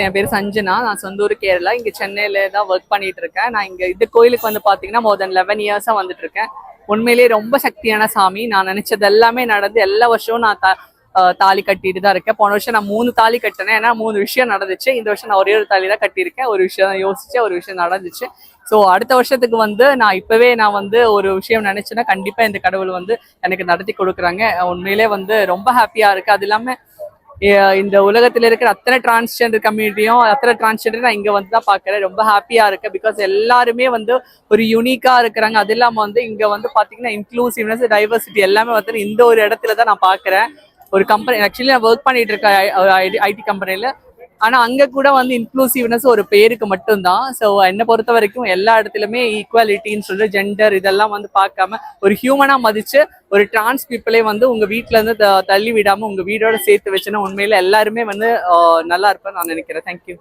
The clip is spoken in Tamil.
என் பேர் சஞ்சனா. நான் சொந்தூர் கேரளா. இங்கே சென்னையில தான் ஒர்க் பண்ணிட்டு இருக்கேன். நான் இங்கே இந்த கோயிலுக்கு வந்து பார்த்தீங்கன்னா மோர் தென் லெவன் இயர்ஸாக வந்துட்டு இருக்கேன். உண்மையிலேயே ரொம்ப சக்தியான சாமி. நான் நினைச்சது எல்லாமே நடந்து எல்லா வருஷமும் நான் தா- தாலி கட்டிட்டு தான் இருக்கேன். போன வருஷம் நான் மூணு தாலி கட்டினேன். ஏன்னா மூணு விஷயம் நடந்துச்சு. இந்த வருஷம் நான் ஒரே ஒரு தாலி தான் கட்டியிருக்கேன். ஒரு விஷயம் யோசிச்சு ஒரு விஷயம் நடந்துச்சு. ஸோ அடுத்த வருஷத்துக்கு வந்து நான் இப்போவே நான் வந்து ஒரு விஷயம் நினைச்சேன்னா கண்டிப்பாக இந்த கடவுள் வந்து எனக்கு நடத்தி கொடுக்குறாங்க. உண்மையிலே வந்து ரொம்ப ஹாப்பியாக இருக்குது அது இல்லாமல் இந்த உலகத்துல இருக்கிற அத்தனை டிரான்ஸ்ஜெண்டர் கம்யூனிட்டியும் அத்தனை டிரான்ஸ்ஜெண்டர் நான் இங்க வந்து தான் பாக்குறேன் ரொம்ப ஹாப்பியா இருக்கு பிகாஸ் எல்லாருமே வந்து ஒரு யூனிக்கா இருக்கிறாங்க. அது இல்லாம வந்து இங்க வந்து பாத்தீங்கன்னா இன்க்ளூசிவ்னஸ் டைவர்சிட்டி எல்லாமே வந்து இந்த ஒரு இடத்துல தான் நான் பாக்குறேன் ஒரு கம்பெனி ஆக்சுவலி நான் ஒர்க் பண்ணிட்டு இருக்கேன் ஐடி கம்பெனில ஆனா அங்க கூட வந்து இன்க்ளூசிவ்னஸ் ஒரு பேருக்கு மட்டும்தான். ஸோ என்னை பொறுத்த வரைக்கும் எல்லா இடத்துலயுமே ஈக்குவாலிட்டின்னு சொல்லி ஜெண்டர் இதெல்லாம் வந்து பார்க்காம ஒரு ஹியூமனா மதிச்சு ஒரு டிரான்ஸ் பீப்புளே வந்து உங்க வீட்ல இருந்து த- தள்ளி விடாம உங்க வீடோட சேர்த்து வச்சுன்னா உண்மையில எல்லாருமே வந்து நல்லா இருப்பேன் நான் நினைக்கிறேன். தேங்க்யூ